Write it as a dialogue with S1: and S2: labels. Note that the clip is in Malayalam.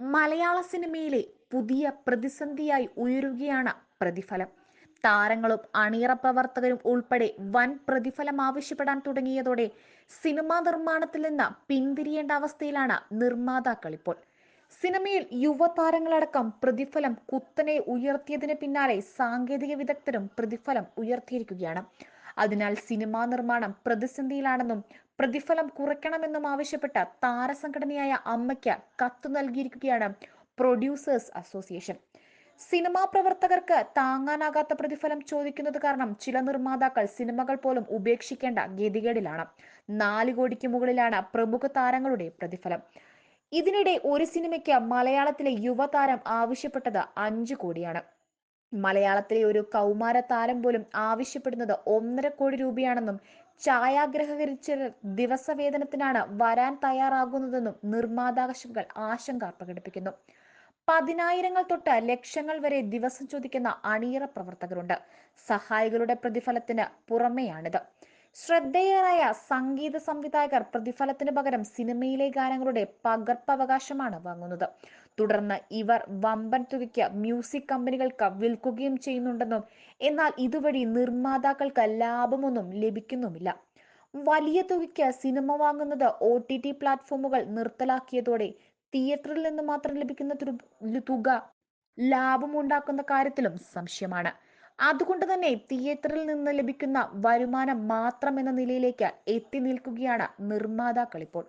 S1: മലയാള സിനിമയിലെ പുതിയ പ്രതിസന്ധിയായി ഉയരുകയാണ് പ്രതിഫലം. താരങ്ങളും അണിയറ പ്രവർത്തകരും ഉൾപ്പെടെ വൻ പ്രതിഫലം ആവശ്യപ്പെടാൻ തുടങ്ങിയതോടെ സിനിമാ നിർമ്മാണത്തിൽ നിന്ന് പിന്തിരിയേണ്ട അവസ്ഥയിലാണ് നിർമ്മാതാക്കൾ ഇപ്പോൾ. സിനിമയിൽ യുവതാരങ്ങളടക്കം പ്രതിഫലം കുത്തനെ ഉയർത്തിയതിന് പിന്നാലെ സാങ്കേതിക വിദഗ്ധരും പ്രതിഫലം ഉയർത്തിയിരിക്കുകയാണ്. അതിനാൽ സിനിമാ നിർമ്മാണം പ്രതിസന്ധിയിലാണെന്നും പ്രതിഫലം കുറയ്ക്കണമെന്നും ആവശ്യപ്പെട്ട താരസംഘടനയായ അമ്മയ്ക്ക് കത്ത് നൽകിയിരിക്കുകയാണ് പ്രൊഡ്യൂസേഴ്സ് അസോസിയേഷൻ. സിനിമാ പ്രവർത്തകർക്ക് താങ്ങാനാകാത്ത പ്രതിഫലം ചോദിക്കുന്നത് കാരണം ചില നിർമ്മാതാക്കൾ സിനിമകൾ പോലും ഉപേക്ഷിക്കേണ്ട ഗതികേടിലാണ്. നാല് കോടിക്ക് മുകളിലാണ് പ്രമുഖ താരങ്ങളുടെ പ്രതിഫലം. ഇതിനിടെ ഒരു സിനിമയ്ക്ക് മലയാളത്തിലെ യുവതാരം ആവശ്യപ്പെട്ടത് അഞ്ചു കോടിയാണ്. മലയാളത്തിലെ ഒരു കൗമാര താരം പോലും ആവശ്യപ്പെടുന്നത് ഒന്നര കോടി രൂപയാണെന്നും ഛായാഗ്രഹകരിച്ച ദിവസവേതനത്തിനാണ് വരാൻ തയ്യാറാകുന്നതെന്നും നിർമ്മാതാശകൾ ആശങ്ക പ്രകടിപ്പിക്കുന്നു. പതിനായിരങ്ങൾ തൊട്ട് ലക്ഷങ്ങൾ വരെ ദിവസം ചോദിക്കുന്ന അണിയറ പ്രവർത്തകരുണ്ട്. സഹായികളുടെ പ്രതിഫലത്തിന് പുറമെയാണിത്. ശ്രദ്ധേയരായ സംഗീത സംവിധായകർ പ്രതിഫലത്തിന് പകരം സിനിമയിലെ ഗാനങ്ങളുടെ പകർപ്പവകാശമാണ് വാങ്ങുന്നത്. തുടർന്ന് ഇവർ വമ്പൻ തുകയ്ക്ക് മ്യൂസിക് കമ്പനികൾക്ക് വിൽക്കുകയും ചെയ്യുന്നുണ്ടെന്നും എന്നാൽ ഇതുവഴി നിർമ്മാതാക്കൾക്ക് ലാഭമൊന്നും ലഭിക്കുന്നുമില്ല. വലിയ തുകയ്ക്ക് സിനിമ വാങ്ങുന്നത് ഒ ടി ടി പ്ലാറ്റ്ഫോമുകൾ നിർത്തലാക്കിയതോടെ തിയേറ്ററിൽ നിന്ന് മാത്രം ലഭിക്കുന്ന തുക ലാഭമുണ്ടാക്കുന്ന കാര്യത്തിലും സംശയമാണ്. അതുകൊണ്ട് തന്നെ തിയേറ്ററിൽ നിന്ന് ലഭിക്കുന്ന വരുമാനം മാത്രം എന്ന നിലയിലേക്ക് എത്തി നിൽക്കുകയാണ് നിർമ്മാതാക്കൾ ഇപ്പോൾ.